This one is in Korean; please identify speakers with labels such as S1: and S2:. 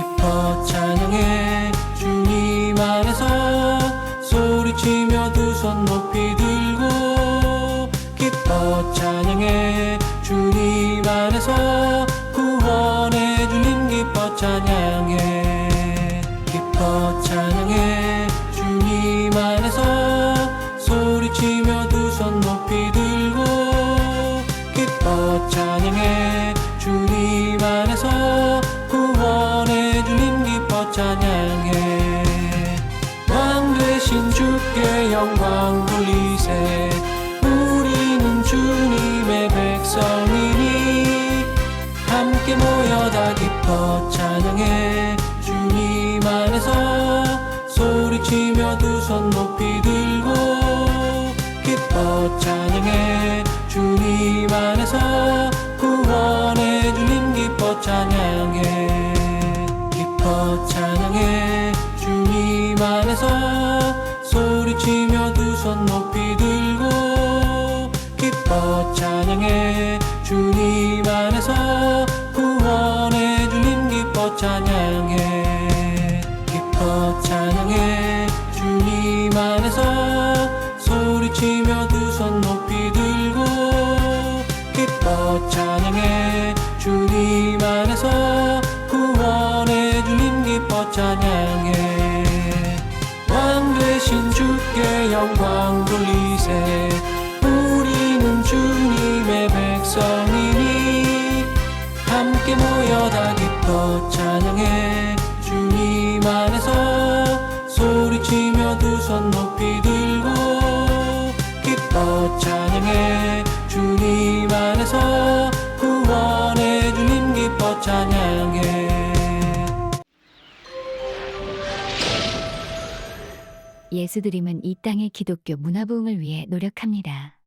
S1: 기뻐 찬양해. 주님 안에서 소리치며 두 손 높이 들고 기뻐 찬양해. 주님 안에서 구원해 주님 기뻐 찬양해. 기뻐 찬양해. 주님 안에서 소리치며 두손 높이 들고 기뻐 찬양해. 주님 안에서 찬양해. 왕 되신 주께 영광 돌리세. 우리는 주님의 백성이니 함께 모여 다 기뻐 찬양해. 주님 안에서 소리치며 두 손 높이 들고 찬양해 주님 안에서 소리치며 두 손 높이 들고 기뻐 찬양해 주님 안에서 구원해 주님 기뻐 찬양해. 기뻐 찬양해 주님 안에서 소리치며 두 손 높이 들고 기뻐 찬양해 주님 찬양해. 왕 되신 주께 영광 돌리세. 우리는 주님의 백성이니 함께 모여 다 기뻐 찬양해. 주님 안에서 소리치며 두 손 높이 들고 기뻐 찬양해. 주님 안에서 구원해 주님 기뻐 찬양
S2: 예수드림은 이 땅의 기독교 문화부흥을 위해 노력합니다.